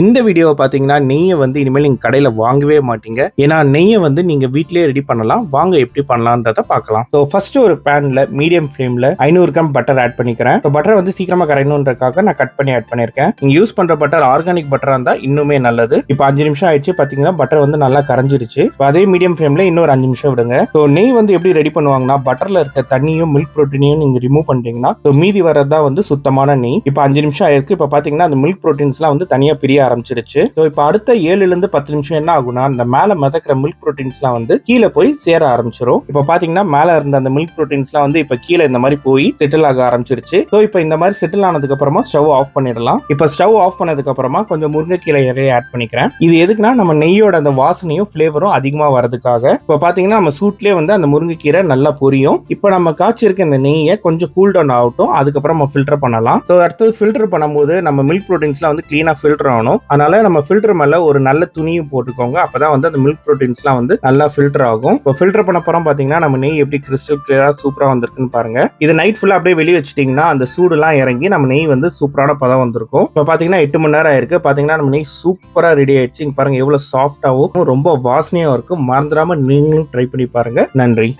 இந்த வீடியோவை பார்த்தீங்கன்னா நெய்யை வந்து இனிமேல் நீங்கள் கடையில் வாங்கவே மாட்டீங்க. ஏன்னா நெய்யை வந்து நீங்கள் வீட்டிலேயே ரெடி பண்ணலாம். வாங்க எப்படி பண்ணலான்றத பார்க்கலாம். ஸோ ஃபர்ஸ்ட் ஒரு பேனில் மீடியம் ஃப்ளேமில் ஐநூறு கிராம் பட்டர் ஆட் பண்ணிக்கிறேன். ஸோ பட்டர் வந்து சீக்கிரமாக கரையணுன்றக்காக நான் கட் பண்ணி ஆட் பண்ணியிருக்கேன். நீங்கள் யூஸ் பண்ணுற பட்டர் ஆர்கானிக் பட்டராக இருந்தால் இன்னுமே நல்லது. இப்போ அஞ்சு நிமிஷம் ஆயிடுச்சு. பார்த்தீங்கன்னா பட்டர் வந்து நல்லா கரைஞ்சிருச்சு. இப்போ அதே மீடியம் ஃப்ளேமில் இன்னொரு அஞ்சு நிமிஷம் விடுங்க. ஸோ நெய் வந்து எப்படி ரெடி பண்ணுவாங்கன்னா பட்டரில் இருக்க தண்ணியும் மில்க் ப்ரோட்டீனையும் நீங்கள் ரிமூவ் பண்ணிட்டீங்கன்னா ஸோ மீதி வரதான் வந்து சுத்தமான நெய். இப்போ அஞ்சு நிமிஷம் ஆயிருக்கு. இப்போ பார்த்தீங்கன்னா அந்த மில்க் ப்ரோட்டீன்ஸ்லாம் வந்து தனியாக பிரிய ஆரம்பிச்சிருச்சு. ஸோ இப்போ அடுத்த ஏழுல இருந்து பத்து நிமிஷம் என்ன ஆகும்னா அந்த மேலே மிதக்கிற மில்க் ப்ரோட்டீன்ஸ்லாம் வந்து கீழே போய் சேர ஆரம்பிச்சிரும். இப்போ பார்த்தீங்கன்னா மேலே இருந்த அந்த மில்க் ப்ரோட்டீன்ஸ்லாம் வந்து இப்போ கீழே இந்த மாதிரி போய் செட்டில் ஆக ஆரம்பிச்சிருச்சு. ஸோ இப்போ இந்த மாதிரி செட்டில் ஆனதுக்கு அப்புறமா ஸ்டவ் ஆஃப் பண்ணிடலாம். இப்போ ஸ்டவ் ஆஃப் பண்ணதுக்கு அப்புறமா கொஞ்சம் முருங்கைக்கீரை இறைய ஆட் பண்ணிக்கிறேன். இது எதுக்குன்னா நம்ம நெய்யோட அந்த வாசனையும் ஃப்ளேவரும் அதிகமாக வரதுக்காக இப்போ பார்த்தீங்கன்னா நம்ம சூட்லேயே வந்து அந்த முருங்கைக்கீரை நல்லா பொரியும். இப்போ நம்ம காய்ச்சிருக்க இந்த நெய்யை கொஞ்சம் கூல் டவுன் ஆகட்டும். அதுக்கப்புறம் நம்ம ஃபில்டர் பண்ணலாம். ஸோ அடுத்தது ஃபில்டர் பண்ணும்போது நம்ம மில்க் ப்ரோட்டீன்ஸ்லாம் வந்து க்ளீனாக ஃபில்டர் ஆகணும். அதனால நம்ம ஃபில்டர் மேல ஒரு நல்ல துணியும் போட்டுக்கோங்க. அப்பதான் வந்து அந்த மில்க் ப்ரோட்டீன்ஸ்லாம் வந்து நல்லா ஃபில்டர் ஆகும். இப்போ ஃபில்டர் பண்ண போறோம் பார்த்தீங்கன்னா நம்ம நெய் எப்படி கிறிஸ்டல் கிளியரா சூப்பராக வந்திருக்குன்னு பாருங்க. இது நைட் ஃபுல்லா அப்படியே வெளியே வச்சிட்டீங்கன்னா அந்த சூடுலாம் இறங்கி நம்ம நெய் வந்து சூப்பரான பதம் வந்திருக்கும். இப்போ பாத்தீங்கன்னா எட்டு மணி நேரம் ஆயிருக்கு. பார்த்தீங்கன்னா நம்ம நெய் சூப்பராக ரெடி ஆயிடுச்சு. இங்க பாருங்க எவ்வளோ சாஃப்டாகவும் ரொம்ப வாசனையாகவும் இருக்கும் மறந்துடாம நீங்களும் ட்ரை பண்ணி பாருங்க. நன்றி.